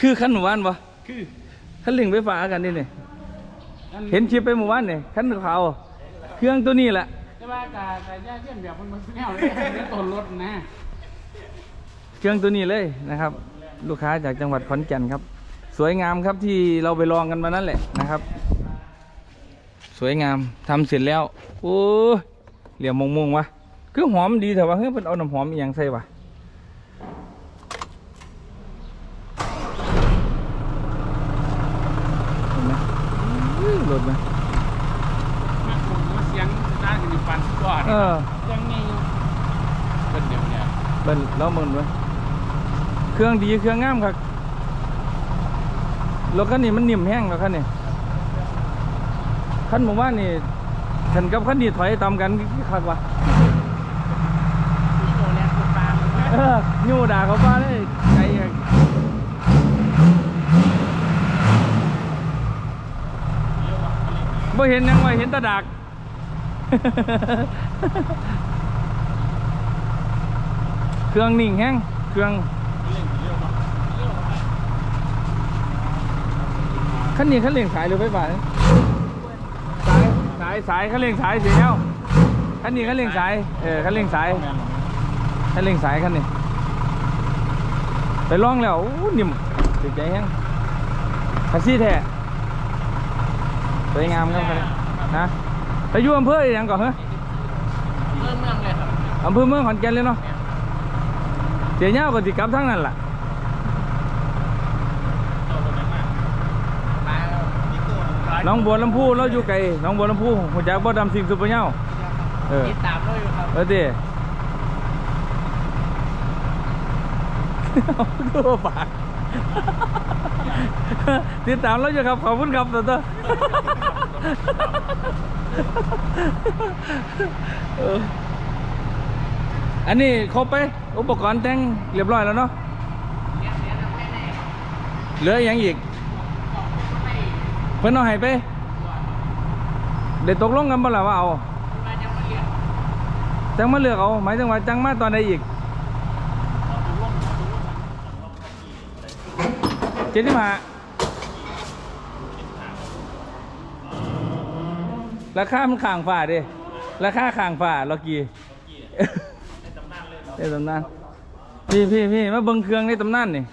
คือขั้นหมู่บ้านปะคือขั้นลิงไฟฟ้ากันนี่นี่เห็นคลิปไปหมู่บ้านนี่ขั้นขาวเครื่องตัวนี้แหละแต่ว่ากาแต่ย่าเยี่ยมแบบมันมันแนวเลยนี่ต้นรถนะเครื่องตัวนี้เลยนะครับ ลูกค้าจากจังหวัดขอนแก่นครับ สวยงามครับที่เราไปลองกันมานั่นแหละนะครับ สวยงามทำเสร็จแล้วโอ้ยเหลี่ยมมงๆวะคือหอมดีแต่ว่าเฮ้ยเพิ่นเอาน้ำหอมอหย่างใส่วะเห็นไหม อื้อหลุดไหมมาคงมาเสียงด้านหินปันสุดยอดเออเสียงไงเป็นเดียวเนี่ยเบิ้ลแล้วมึนไว้เครื่องดีเครื่องงามครับรถคันนี้มันนิ่มแห้งแล้วคันนี้คันผมว่านี่ฉันกับคันนี้ถอยตามกันกี่คักวะโตแลนด์ตัวปลาเออยูด่าเขาบ้าได้ใจอะ บ่เห็นยังไงเห็นตาดากเครื่องนิ่งแห้งเครื่องขั้นนี้ขั้นเร่งสายหรือไฟฟ้าเนี่ยสายสายสายขั้นเร่งสายเสียแล้วขั้นนี้ขั้นเร่งสายเออขั้นเร่งสายขั้นเร่งสายขั้นนี้ไปลองแล้วอู้นิ่มติดใจแห้งคัสซี่แท้ สวยงามครับคันนี้นะไปอยู่อำเภออหยังก่อนเหรอเมืองเมืองเลยครับอำเภอเมืองขอนแก่นเลยเนาะเสียเงาก็สิกลับทั้งนั้นล่ะปลาน้องบัวลำพูเราอยู่ไกลน้องบัวลำพูหัวจักบ่ดำสิงสุปเน่าเออติดตามด้วยอยู่ครับเออดิดูปากติดตามเราอยู่ครับขอบคุณครับตัวตัว เอออันนี้ครบไป อุปกรณ์แต่งเรียบร้อยแล้วเนาะเหลืออย่างอีก เพิ่อนเอาให้ไป เดี๋ยวตกลงกันบ่ล่ะว่าเอาจังมาเลือกเอาหมายถึงว่าจังมาตอนใดอีกเจ็ดสิบห้า ราคามันข้างฝ่าเดิราคาข้างฝ่าล็อกกี้ในตำนานพี่พี่พี่มาเบิ่งเครื่องในตำนานนี่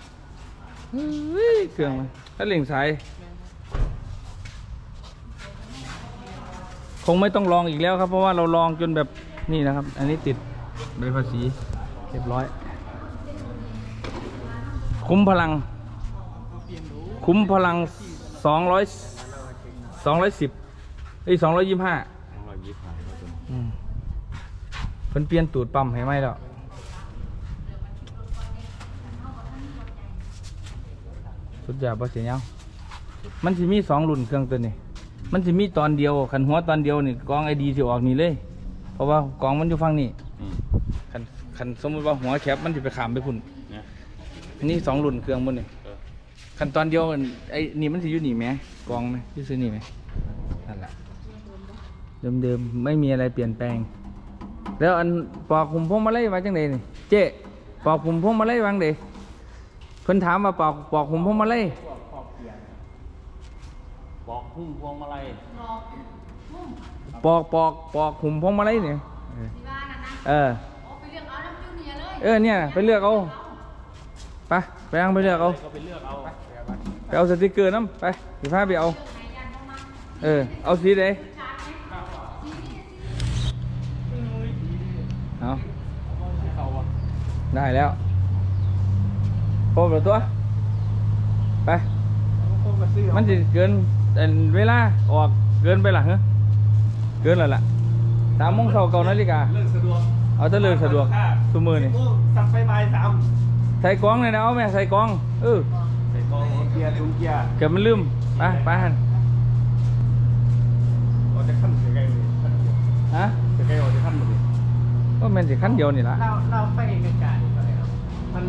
เฮ้ยเครื่องมันถ้าเหล่งสายคงไม่ต้องลองอีกแล้วครับ เพราะว่าเราลองจนแบบนี่นะครับ อันนี้ติดใบภาษีเรียบร้อย คุ้มพลัง คุ้มพลังสองร้อยสองร้อยสิบ เอ้ยสองร้อยยี่ห้าเพิ่นเปลี่ยนตูดปั๊มให้ไหมแล้วสุดยอดบ่เสียเงามันสิมีสองรุ่นเครื่องตัวนี้ มันสิมีตอนเดียวขันหัวตอนเดียวนี่กองไอดีสิออกนี่เลย เพราะว่ากองมันอยู่ฝั่งนี้ขันขันสมมติว่าหัวแคบมันสิไปขามไปพุ่นอันนี้สองรุ่นเครื่องบนนี่ขันตอนเดียวมันไอ้นี่มันสิอยู่นี่ไหมกองไหมที่ซื้อนี่ไหมนั่นแหละ เดิมๆไม่มีอะไรเปลี่ยนแปลง แล้วอันปอกคุมพวงมาลัยว่าจังไดนี่เจ๊ปอกคุมพวงมาลัยวางเดเพิ่นถามว่าปอกปอกคุมพวงมาลัยบอกพุ่งพวงมาลัยปอกปอกปอกคุมพวงมาลัยเนี่ยที่บ้านนะนะเออเอาไปเลือกเอาน้ำจูเนียร์เลยเออเนี่ยไปเลือกเอาไปไปยังไปเลือกเอาก็ไปเลือกเอาไปเอาสติกเกอร์น้ำไปสีฟ้าไปเอาเออเอาสีไหนเอา ได้แล้วครบแล้วตัว ไป มันจะเกินเอิ่นเวลาออกเกินไปหลังเหรอเกินแล้วล่ะสามโมงเช้าเก้านาฬิกา เลิกสะดวกเอาแต่เลิกสะดวกทุกมือนี่โอ้สั่งไฟบายสามใส่กล้องเลยนะเอาแม่ใส่กล้องเออใส่กองเกียร์ดุนเกียร์เกิดมันลืมไปไปหันเราจะขั้นใกล้ๆเลยขั้นเดียวฮะใกล้ๆเราจะขั้นหมดเลย ก็แมันสิขั้นเดียวนี่ละเราเราไปกระจายไปครับพัน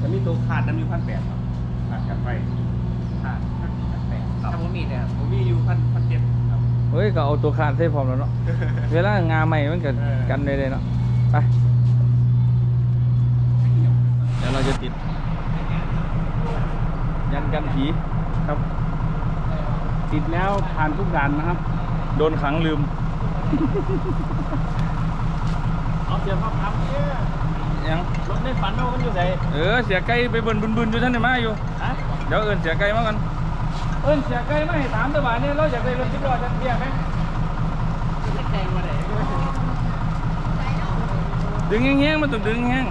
จะมีตัวขาดน้ำอยู่พันแปดครับขาดกันไฟขาดพันแปดถ้าผมมีเนี่ยผมมีอยู่พันพันเจ็ดครับเฮ้ยก็เอาตัวคานใส่พร้อมแล้วเนาะเวลางาใหม่มันก็เออกันเลยเลยเนาะไปเดี๋ยวเราจะติดยยันกันผีครับ ติดแล้วผ่านทุกด่านนะครับ โดนขังลืมเอาเสียภาพครับเนี่ยยังรถในฝันเรามันอยู่ไหนเออเสียไก่ไปเบิ่นบึนๆอยู่ท่านได้มาอยู่ฮะเดี๋ยวเอินเสียไก่มากันเอินเสียไก่มาให้ถามแตะบาทเนี่ยเราอยากได้รถสิบล้อจังเทียไหมไม่ใจมาไหนดึงแห้งๆมันต้องดึงแห้ง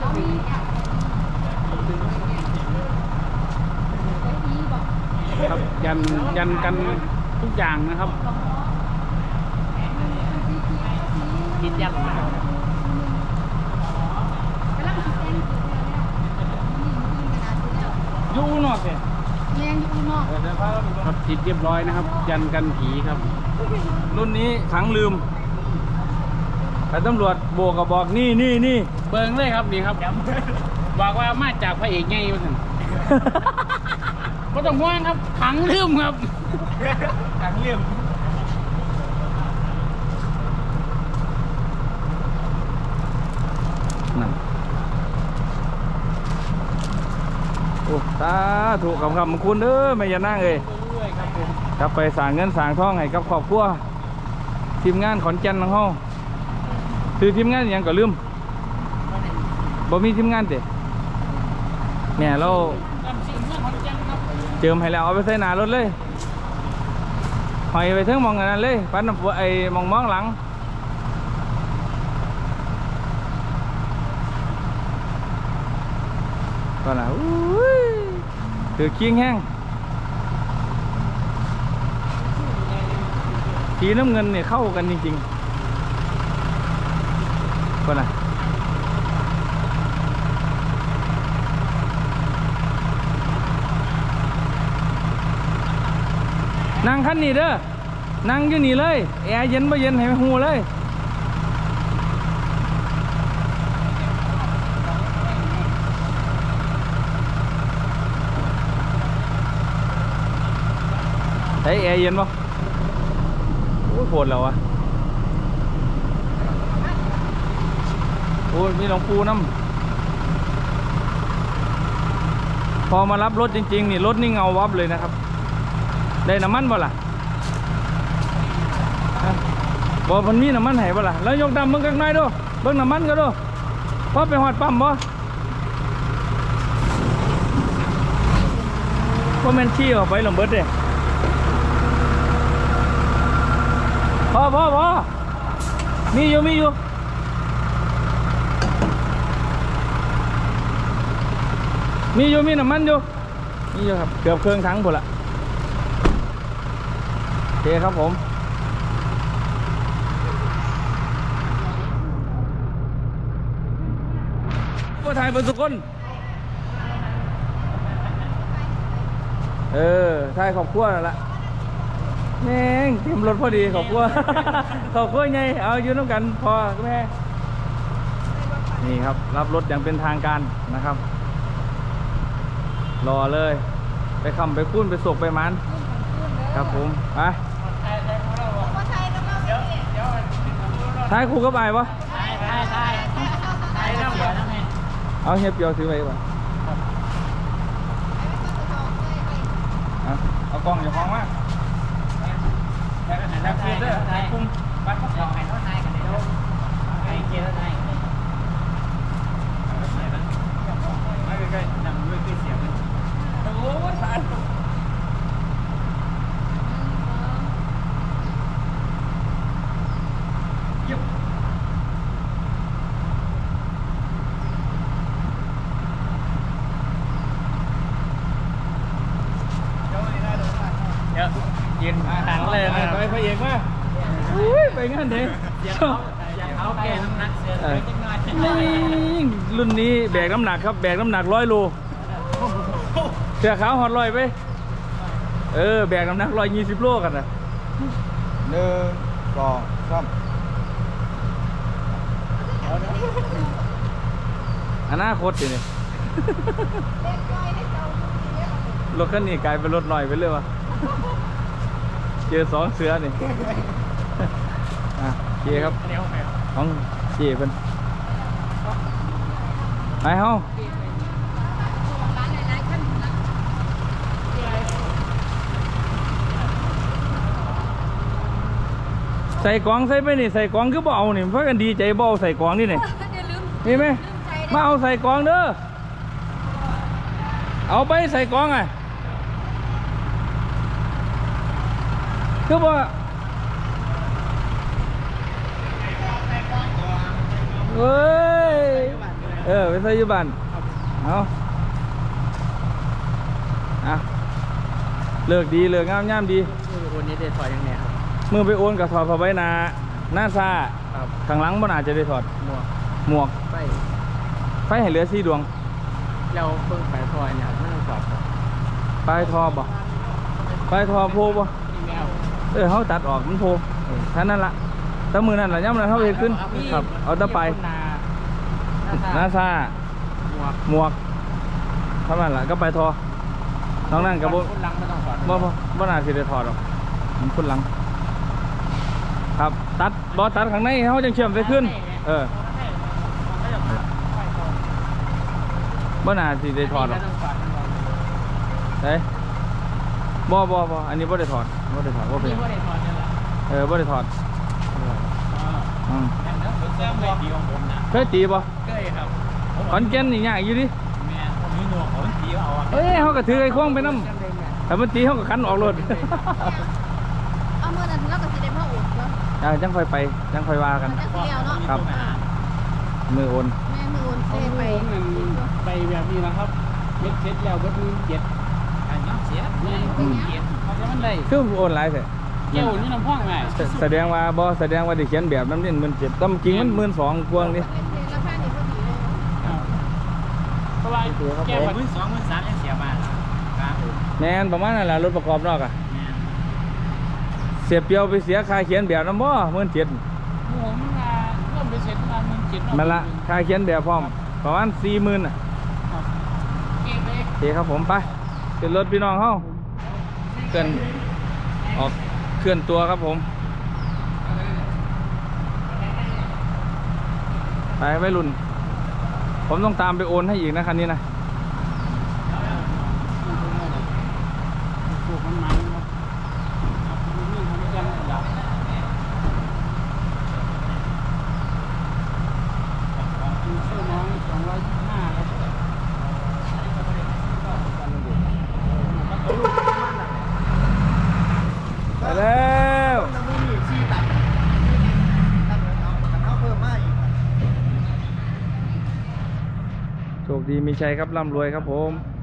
เรามีอยากไปอีบอกครับยันยันกันทุกอย่างนะครับ คิดยังกำลังคิดแจ้งจุดเนี่ยนี่มันกระดาษแล้วอยู่นอกเนี่ยแรงอยู่นอกเออเดี๋ยวพาเราไปครับติดเรียบร้อยนะครับ ยันกันผีครับ รุ่นนี้ขังลืมแต่ตำรวจโบกกับบอกนี่นี่นี่เบิ่งเลยครับนี่ครับบอกว่ามาจากพระเอกไงวะท่านก็ต้องห่วงครับขังลืมครับขังลืม โอ้ตาถูกคำคำคุณเด้อไม่ยานั่งเลยกลับไปสางเงินสางทองให้กับครอบครัวทีมงานขอนแก่นของเฮาคือทีมงานอย่างก็ลืมบ่มีทีมงานเด้แม่เราจำสิ่งเรื่องของแจ้งครับเจิมให้แล้วเอาไปใส่หนารถเลยหอยไปถึงมองอันนั้นเลยปันน้ำฝนไอ้มองมองหลังก็ล่ะอุ้ย ถือเคียงแห้งสีน้ำเงินเนี่ยเข้ากันจริงๆก็ล่ะนั่งคันนี้เด้อนั่งอยู่นี่เลย แอร์เย็นบ่เย็นให้หูเลย ใช้แอร์เย็นปะโอ้ยโคตรแล้วอะโอ้ยมีหลวงปูน้ำพอมารับรถจริง ๆ นี่รถนี่เงาวับเลยนะครับ ได้น้ำมันบ่ล่ะฮะบ่มันมีน้ำมันให้บ่ล่ะแล้วยกดำมึงกักหน่อยดูเบิ่งน้ำมันก็ดูพอไปหอดปั๊มบ่ว่าแม่นขี้ออกไปหลงเบิดเด้ พอพอพอมีอยู่มีอยู่มีอยู่มีน้ำมันอยู่มีอยู่ครับเกือบเครื่องทั้งหมดละโอเคครับผมผู้ไทยบนสุกลเออไทยขอบครัวนั่นละ แม่งเตรียมรถพอดีขอบครัวขอบครัวไงเอาอยู่น้ำกันพอแม่นี่ครับ รับรถอย่างเป็นทางการนะครับ รอเลย ไปคำไปคุ้นไปสกไปมันครับผมไปว่าไทยแล้วก็ไม่ดีท้ายครูก็ไปปะใช่ใช่ใช่ใช่แล้วเดี๋ยวนะแม่เอาเฮียเปียวซื้อไปดีกว่าเอาเอากล้องอย่าฟ้องมากแท็กแท็กเด้อแท็ก คุ้มไปครับ ลองให้เขาทายกันเดี๋ยวไอ้เกียร์ทาย มาใกล้ๆนำด้วยเสียงโอ้ยสารเยี่ยม เดี๋ยวยืนหลังเลยนะไปพระเอกมาอุ้ยไป งั้นเถอะเขาแก่น้ำหนักเสียนี่รุ่นนี้แบกน้ำหนักครับแบกน้ำหนักร้อยโลเสือขาวหอดลอยไป เออแบกน้ำหนักร้อยยี่สิบโลกันนะหนึ่งสองสามอนาคตสิเนี่เล็กน้อยให้เจ้าดูดีรถคันนี้กลายเป็นรถลอยไปเลยวะเจอสองเสือนี่อะโอ เคครับ อันนี้ห้แมวของเจี๊ยเป็นไปเฮาใส่กล่องใส่ไปนี่ใส่กล่องคือเบอานี่เพราะกันดีใจเบาใส่กล่องนี่นี่มีไหมมาเอาใส่กล่องเด้อเอาไปใส่กล่องไงคือว่า เฮ้ย เออไปใส่อยู่บ้านเอาอะเลิกดีเลิกงามย่ามดีวันนี้เด็ดถอยยังไงครับมือไปโอนกับถอดผ้าใบหนาหน้าซาครับข้างหลังบ่น่าจะได้ถอดหมวกหมวกไฟไฟให้เหลือสี่ดวงแล้วเพิ่งไปถอยเนี่ยไม่ต้องจอดครับปลายทอบ่ปลายทอโพบ่นี่แมวเออเขาตัดออกมันโพแค่นั้นละ แต่มือนั่นละย่ำนั้นเขาเฮ็ดขึ้นครับ เอาแตะไปหน้าหน้าซาหมวกหมวกเท่านั้นละก็ปลายทอน้องนั่นกับบ่คนหลังไม่ต้องถอดบ่บ่บ่น่าสิได้ถอดหรอกมันขึ้นหลัง ครับ ตัดบ่ตัดข้างในเขาจังเชื่อมไปขึ้น เออบ่น่าสิได้ถอดหรอกเอ้ยบ่บ่บ่อันนี้บ่ได้ถอดบ่ได้ถอดบ่เป็นหยังเออบ่ได้ถอด อืมเคยตีบ่เคยครับขอนแก่นนี่ยากอยู่ดิแม่ผมมีหนวกผมตีเอาอะเอ้ยเฮาก็ถือไอ้ควงไปนำถ้ามันตีเฮาก็คันออกรถเอาเมื่อนั้นเราก็สิได้พ่ออุดเนาะอ่าจังค่อยไปจังค่อยว่ากันมันจะเสียวเนาะครับมือโอนแม่มือโอนเซไปไปไปแบบนี้นะครับเม็ดเสร็จแล้วเบิดมือเจ็ดอันนี้เสียแม่เจ็ดเขาจะมันได้คือโอนหลายแท้เกี่ยวนี่น้ำพ่องไงแสแสดงว่าบ่แสดงว่าได้เขียนแบบนั้นนี่17,000ตามจริงมัน12,000กว่านี่เล่นเพลงราคานี่พอดีเลยเพราะว่าแก้มือสองมือสามยังเสียมาครับแม่นประมาณนั้นล่ะรถประกอบนอกอะเสียเปรียวไปเสียค่าเขียนแบบนำบ่17,000ผมมาเริ่มไปเสร็จมามึงเจ็ดนั่นละค่าเขียนแบบพร้อมประมาณสี่หมื่นอะเก่งเลยโอเคครับผมไปขึ้นรถพี่น้องเฮาเคลื่อนออก เคลื่อนตัวครับผม ไปไม่รุ่น ผมต้องตามไปโอนให้อีกนะคันนี้นะ ปลูกมันมันครับมันนี่ทำกันหลับชื่อน้องสองร้อยยี่สิบห้าครับ ไปแล้ว แล้วมันมีชี้ตัดตัดเอาตัดเอาเพิ่มมาอีก โช คดีมีชัยครับร่ำรวยครับผม